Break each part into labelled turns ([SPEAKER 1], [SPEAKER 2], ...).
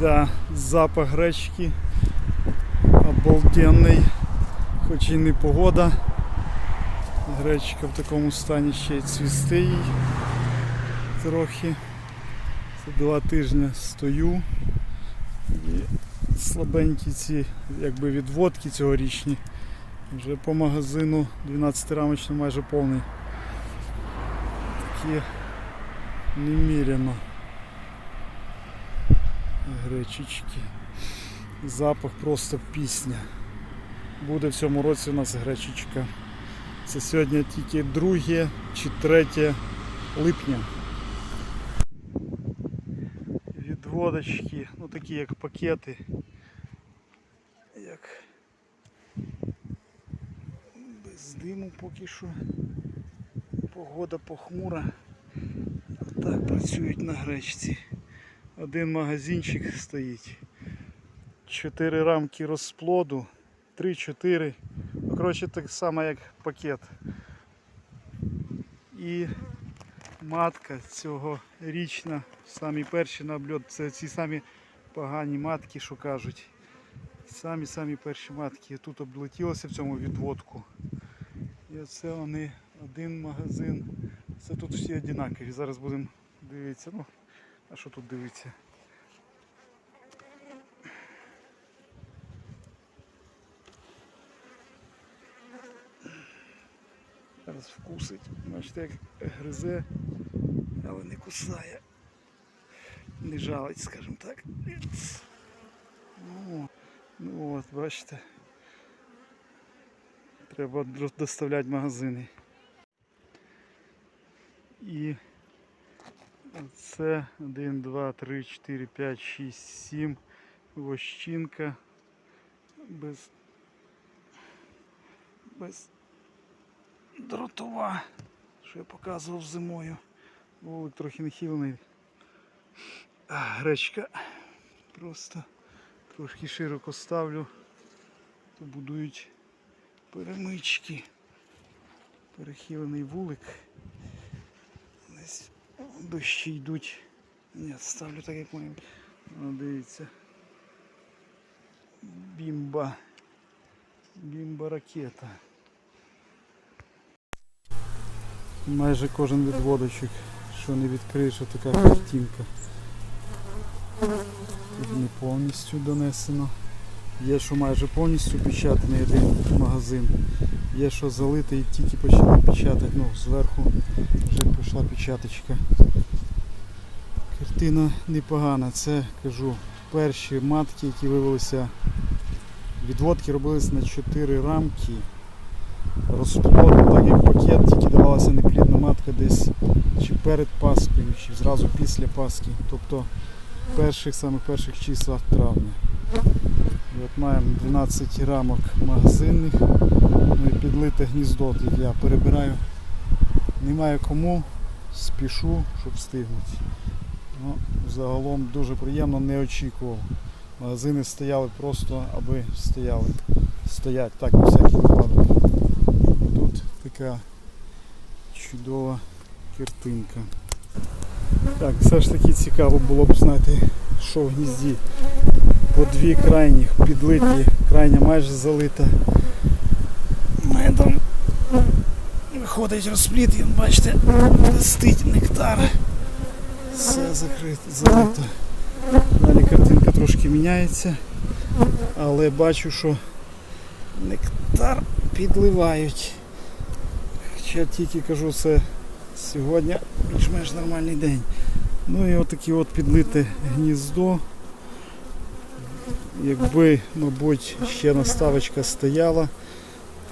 [SPEAKER 1] Да, запах гречки обалденний, хоч і не погода. Гречка в такому стані ще й цвісти їй трохи. Це два тижні стою. І слабенькі ці якби відводки цьогорічні. Вже по магазину 12 рамочний майже повний. Такі неміряно. Гречечки. Запах просто пісня. Буде в цьому році у нас гречечка. Це сьогодні тільки 2 чи 3 липня. Відводочки, ну такі як пакети. Як без диму поки що. Погода похмура. Так працюють на гречці. Один магазинчик стоїть. Чотири рамки розплоду. 3-4. Ну, коротше, так само як пакет. І матка цього річна, самі перші на обльот, це ці самі погані матки, що кажуть. Самі самі перші матки тут облетілося в цьому відводку. І оце вони один магазин. Це тут всі однакові. Зараз будемо дивитися. Ну, а що тут дивитися? Зараз вкусить. Бачите, як гризе, але не кусає. Не жалить, скажімо так. Ну, ну от, бачите. Треба доставляти магазини. І це 1, 2, 3, 4, 5, 6, 7 вощинка без, без дротова, що я показував зимою. Вулик трохи нахилений. Гречка. Просто трошки широко ставлю, то будують перемички. Перехилений вулик. Дощі йдуть. Ні, ставлю так, як маю. О, дивіться. Бімба. Бімба ракета. Майже кожен відводочок, що не відкриєш, що така картинка. Тут не повністю донесено. Є, що майже повністю печатаний один магазин. Є, що залитий, тільки почали печатати. Ну, зверху вже пішла печаточка. Картина непогана. Це кажу перші матки, які вивелися. Відводки робились на 4 рамки. Розплод, так як пакет, тільки давалася неплідна матка десь чи перед Паскою, чи зразу після Пасхи. Тобто перших самих перших числах травня. От маємо 12 рамок магазинних. Ну і підлите гніздо, я перебираю. Немає кому, спішу, щоб встигнути. Ну, загалом дуже приємно, не очікував. Магазини стояли просто, аби стояли. Стоять, так, на всякий випадок. Тут така чудова картинка. Так, все ж таки цікаво було б знати, що в гнізді. По дві крайніх підлиті, крайня майже залита. Медом виходить розпліт, і бачите, листить нектар. Все закрито, залито. Далі картинка трошки міняється, але бачу, що нектар підливають. Хоча тільки кажу, це сьогодні більш-менш нормальний день. Ну і отаке от підлите гніздо. Якби, мабуть, ще наставочка стояла,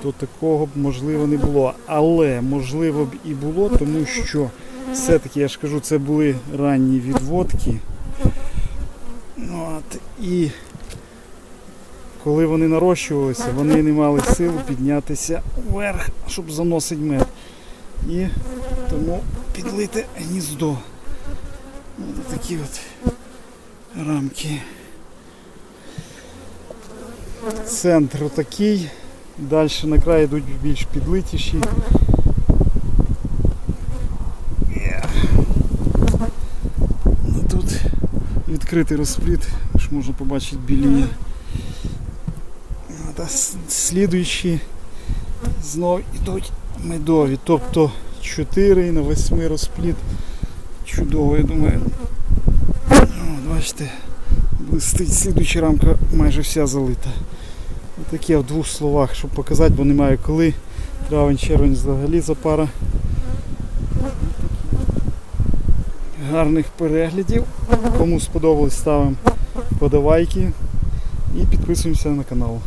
[SPEAKER 1] то такого б можливо не було. Але можливо б і було, тому що все-таки, я ж кажу, це були ранні відводки. От, і коли вони нарощувалися, вони не мали сил піднятися вверх, щоб заносити мед. І тому підлите гніздо. Ось такі от рамки. Центр отакий. Далі на край йдуть більш підлитіші. Ну тут відкритий розпліт, ж можна побачити с- слідуючі знов ідуть медові. Тобто 4 на 8 розпліт. Чудово, я думаю. От, бачите, блистить слідуюча рамка майже вся залита. Таке в двох словах, щоб показати, бо немає коли. Травень, червень взагалі запара. Гарних переглядів. Кому сподобалось, ставимо подавайки і підписуємося на канал.